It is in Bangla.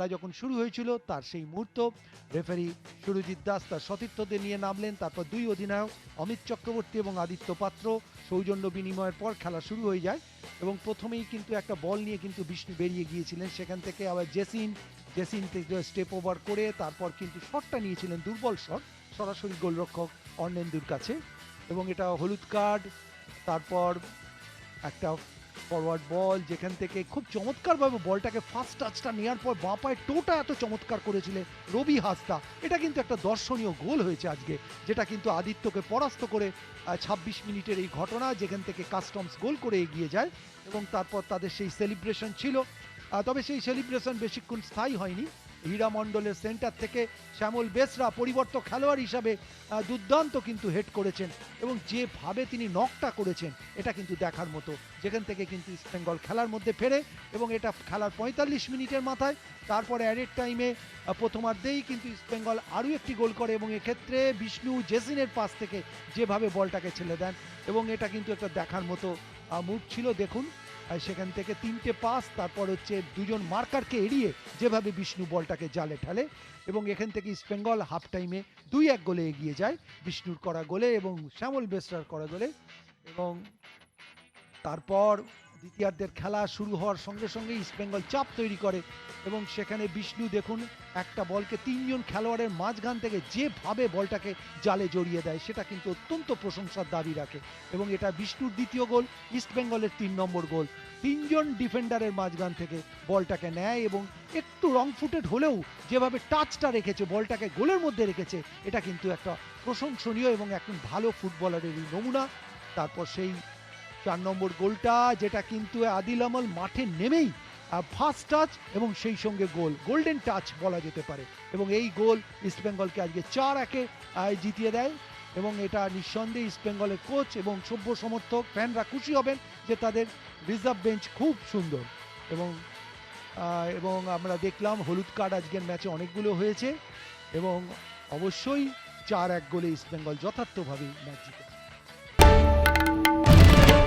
খেলা যখন শুরু হয়েছিল, তার সেই মুহূর্ত। রেফারি সুরজিৎ দাস তার সতীর্থদের নিয়ে নামলেন, তারপর দুই অধিনায়ক অমিত চক্রবর্তী এবং আদিত্য পাত্র সৌজন্য বিনিময়ের পর খেলা শুরু হয়ে যায় এবং প্রথমেই কিন্তু একটা বল নিয়ে কিন্তু বিষ্ণু বেরিয়ে গিয়েছিলেন সেখান থেকে আবার জেসিন। জেসিন স্টেপ ওভার করে তারপর কিন্তু শটটা নিয়েছিলেন, দুর্বল শট সরাসরি গোলরক্ষক অর্ণেন্দুর কাছে। এবং এটা হলুদ কার্ড তারপর একটা ফরওয়ার্ড বল যেখান থেকে খুব চমৎকারভাবে বলটাকে ফার্স্ট টাচটা নেওয়ার পর বাঁ পায়ের টোটা এত চমৎকার করেছিলেন রবি হাসদা এটা কিন্তু একটা দর্শনীয় গোল হয়েছে আজকে, যেটা কিন্তু আদিত্যকে পরাস্ত করে ছাব্বিশ মিনিটের এই ঘটনা, যেখান থেকে কাস্টমস গোল করে এগিয়ে যায় এবং তারপর তাদের সেই সেলিব্রেশন ছিল। তবে সেই সেলিব্রেশন বেশিক্ষণ স্থায়ী হয়নি। হীরা মণ্ডলের সেন্টার থেকে শ্যামল বেসরা পরিবর্তক খেলোয়াড় হিসাবে দুর্দান্ত কিন্তু হেড করেছেন এবং যেভাবে তিনি নকটা করেছেন, এটা কিন্তু দেখার মতো। যেখান থেকে কিন্তু ইস্ট বেঙ্গল খেলার মধ্যে ফেরে এবং এটা খেলার পঁয়তাল্লিশ মিনিটের মাথায়, তারপরে অ্যাডেড টাইমে প্রথমার্ধেই কিন্তু ইস্ট বেঙ্গল আরও একটি গোল করে এবং এক্ষেত্রে বিষ্ণু জেসিনের পাশ থেকে যেভাবে বলটাকে ছেড়ে দেন এবং এটা কিন্তু একটা দেখার মতো মুভ ছিল। দেখুন সেখান থেকে তিনটে পাস, তারপর হচ্ছে দুজন মার্কারকে এড়িয়ে যেভাবে বিষ্ণু বলটাকে জালে ঠালে এবং এখান থেকে ইস্ট বেঙ্গল হাফ টাইমে দুই এক গোলে এগিয়ে যায় বিষ্ণুর করা গোলে এবং শ্যামল বেসরার করা গোলে এবং তারপর দ্বিতীয়ার্ধের খেলা শুরু হওয়ার সঙ্গে সঙ্গে ইস্টবেঙ্গল চাপ তৈরি করে এবং সেখানে বিষ্ণু দেখুন, একটা বলকে তিনজন খেলোয়াড়ের মাঝখান থেকে যেভাবে বলটাকে জালে জড়িয়ে দেয়, সেটা কিন্তু অত্যন্ত প্রশংসার দাবি রাখে এবং এটা বিষ্ণুর দ্বিতীয় গোল ইস্টবেঙ্গলের তিন নম্বর গোল। তিনজন ডিফেন্ডারের মাঝখান থেকে বলটাকে নেয় এবং একটু রং ফুটেড হলেও যেভাবে টাচটা রেখেছে, বলটাকে গোলের মধ্যে রেখেছে, এটা কিন্তু একটা প্রশংসনীয় এবং একজন ভালো ফুটবলারেরই নমুনা। তারপর সেই চার নম্বর গোলটা, যেটা কিন্তু আদিল আমল মাঠে নেমেই ফার্স্ট টাচ এবং সেই সঙ্গে গোল গোল্ডেন টাচ বলা যেতে পারে। এবং এই গোল ইস্টবেঙ্গলকে আজকে চার একে জিতিয়ে দেয়। এবং এটা নিঃসন্দেহে ইস্টবেঙ্গলের কোচ এবং সভ্য সমর্থক ফ্যানরা খুশি হবেন যে তাদের রিজার্ভ বেঞ্চ খুব সুন্দর। এবং এবং আমরা দেখলাম হলুদ কার্ড আজকের ম্যাচে অনেকগুলো হয়েছে। এবং অবশ্যই চার এক গোলে ইস্টবেঙ্গল যথার্থভাবে ম্যাচ জিতে